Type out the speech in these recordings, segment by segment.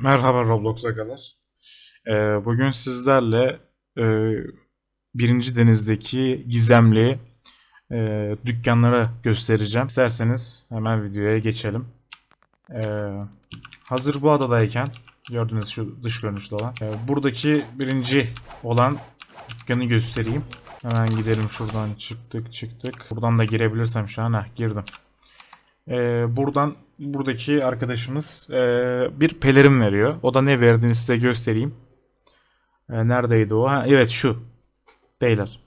Merhaba Roblox agalar. Ee, bugün sizlerle e, birinci denizdeki gizemli e, dükkanları göstereceğim. İsterseniz hemen videoya geçelim. Ee, hazır bu adadayken gördüğünüz şu dış görünüşte olan e, buradaki birinci olan dükkanı göstereyim. Hemen gidelim şuradan çıktık çıktık. Buradan da girebilirsem şu an heh, girdim. Ee, buradan buradaki arkadaşımız ee, bir pelerin veriyor. O da ne verdiğini size göstereyim. Ee, neredeydi o? Ha, evet şu. Beyler.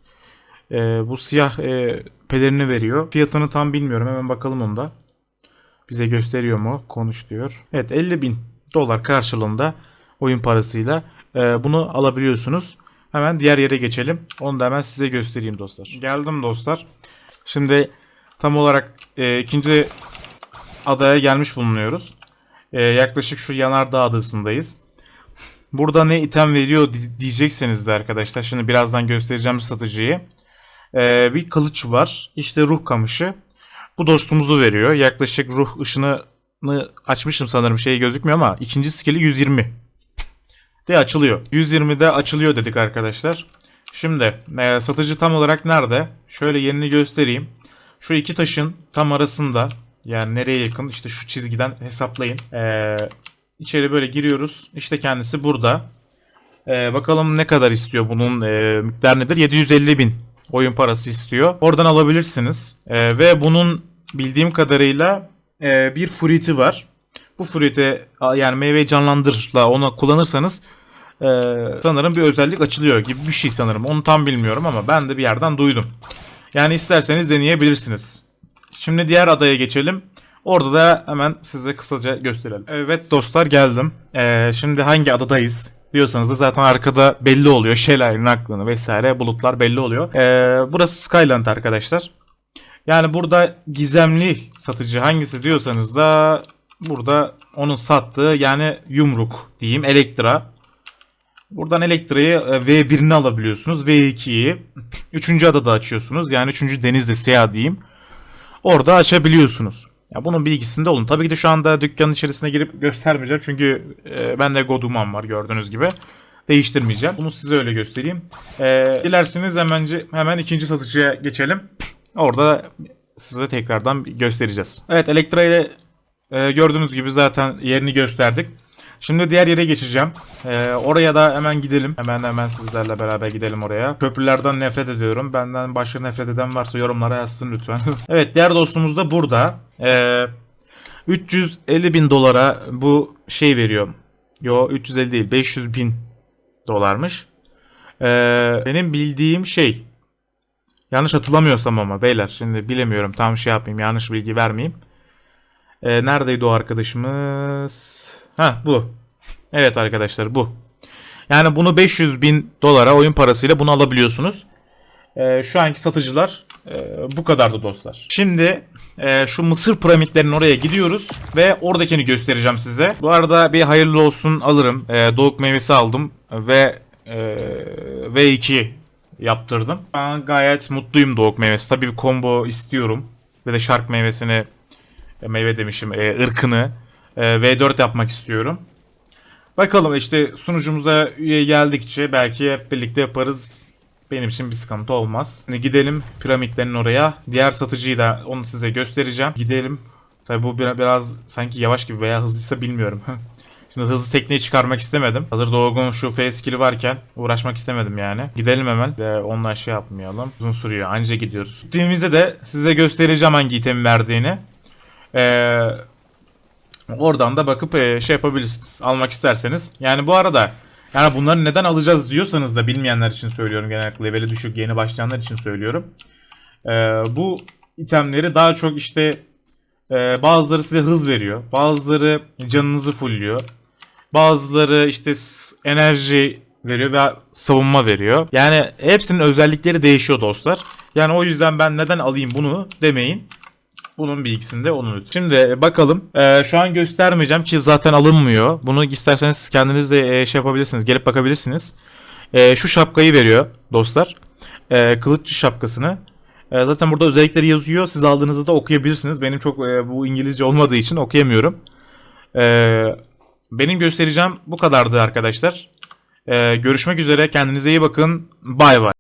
Ee, bu siyah ee, pelerini veriyor. Fiyatını tam bilmiyorum. Hemen bakalım onda. Bize gösteriyor mu? Konuş diyor. Evet 50 bin dolar karşılığında oyun parasıyla ee, bunu alabiliyorsunuz. Hemen diğer yere geçelim. Onu da hemen size göstereyim dostlar. Geldim dostlar. Şimdi tam olarak ee, ikinci adaya gelmiş bulunuyoruz. Ee, yaklaşık şu Yanardağ adasındayız. Burada ne item veriyor di- diyecekseniz de arkadaşlar. Şimdi birazdan göstereceğim satıcıyı. Ee, bir kılıç var. İşte ruh kamışı. Bu dostumuzu veriyor. Yaklaşık ruh ışını açmışım sanırım şey gözükmüyor ama ikinci skill'i 120 de açılıyor. 120'de açılıyor dedik arkadaşlar. Şimdi e, satıcı tam olarak nerede? Şöyle yerini göstereyim. Şu iki taşın tam arasında yani nereye yakın işte şu çizgiden hesaplayın. Ee, içeri böyle giriyoruz. İşte kendisi burada. Ee, bakalım ne kadar istiyor bunun e, miktar nedir? 750 bin oyun parası istiyor. Oradan alabilirsiniz. Ee, ve bunun bildiğim kadarıyla e, bir fruit'i var. Bu a- yani meyveyi canlandırla onu kullanırsanız e, sanırım bir özellik açılıyor gibi bir şey sanırım. Onu tam bilmiyorum ama ben de bir yerden duydum. Yani isterseniz deneyebilirsiniz. Şimdi diğer adaya geçelim. Orada da hemen size kısaca gösterelim. Evet dostlar geldim. Ee, şimdi hangi adadayız diyorsanız da zaten arkada belli oluyor. Şelalenin aklını vesaire bulutlar belli oluyor. Ee, burası Skyland arkadaşlar. Yani burada gizemli satıcı hangisi diyorsanız da burada onun sattığı yani yumruk diyeyim Elektra. Buradan Elektra'yı e, V1'ini alabiliyorsunuz. V2'yi 3. adada açıyorsunuz. Yani 3. denizde seyahat diyeyim orada açabiliyorsunuz. Ya bunun bilgisinde olun. Tabii ki de şu anda dükkanın içerisine girip göstermeyeceğim. Çünkü e, bende Godumam var gördüğünüz gibi. Değiştirmeyeceğim. Bunu size öyle göstereyim. E, dilerseniz hemen, hemen ikinci satıcıya geçelim. Orada size tekrardan göstereceğiz. Evet Elektra ile e, gördüğünüz gibi zaten yerini gösterdik. Şimdi diğer yere geçeceğim. Ee, oraya da hemen gidelim. Hemen hemen sizlerle beraber gidelim oraya. Köprülerden nefret ediyorum. Benden başka nefret eden varsa yorumlara yazsın lütfen. evet diğer dostumuz da burada. Ee, 350 bin dolara bu şey veriyor. Yo 350 değil 500 bin dolarmış. Ee, benim bildiğim şey yanlış hatırlamıyorsam ama beyler şimdi bilemiyorum tam şey yapmayayım yanlış bilgi vermeyeyim. Ee, neredeydi o arkadaşımız? Ha bu. Evet arkadaşlar bu. Yani bunu 500 bin dolara oyun parasıyla bunu alabiliyorsunuz. Ee, şu anki satıcılar e, bu kadardı dostlar. Şimdi e, şu Mısır piramitlerinin oraya gidiyoruz ve oradakini göstereceğim size. Bu arada bir hayırlı olsun alırım. E, doğuk meyvesi aldım ve e, V2 yaptırdım. Ben gayet mutluyum doğuk meyvesi. Tabii bir combo istiyorum. Ve de şark meyvesini e, meyve demişim e, ırkını e, V4 yapmak istiyorum. Bakalım işte sunucumuza üye geldikçe belki hep birlikte yaparız. Benim için bir sıkıntı olmaz. Şimdi gidelim piramitlerin oraya. Diğer satıcıyı da onu size göstereceğim. Gidelim. Tabi bu biraz, sanki yavaş gibi veya hızlıysa bilmiyorum. Şimdi hızlı tekneyi çıkarmak istemedim. Hazır Doğu'nun şu face skill'i varken uğraşmak istemedim yani. Gidelim hemen. De onunla şey yapmayalım. Uzun sürüyor. Anca gidiyoruz. Gittiğimizde de size göstereceğim hangi itemi verdiğini. Eee Oradan da bakıp e, şey yapabilirsiniz. Almak isterseniz. Yani bu arada yani bunları neden alacağız diyorsanız da bilmeyenler için söylüyorum genellikle leveli düşük yeni başlayanlar için söylüyorum. E, bu itemleri daha çok işte e, bazıları size hız veriyor. Bazıları canınızı fullüyor. Bazıları işte enerji veriyor ve savunma veriyor. Yani hepsinin özellikleri değişiyor dostlar. Yani o yüzden ben neden alayım bunu demeyin. Bunun bilgisini de onun lütfen. Şimdi e, bakalım. Ee, şu an göstermeyeceğim ki zaten alınmıyor. Bunu isterseniz siz kendiniz de e, şey yapabilirsiniz. Gelip bakabilirsiniz. E, şu şapkayı veriyor dostlar. E, kılıççı şapkasını. E, zaten burada özellikleri yazıyor. Siz aldığınızda da okuyabilirsiniz. Benim çok e, bu İngilizce olmadığı için okuyamıyorum. E, Benim göstereceğim bu kadardı arkadaşlar. Ee, görüşmek üzere. Kendinize iyi bakın. Bay bay.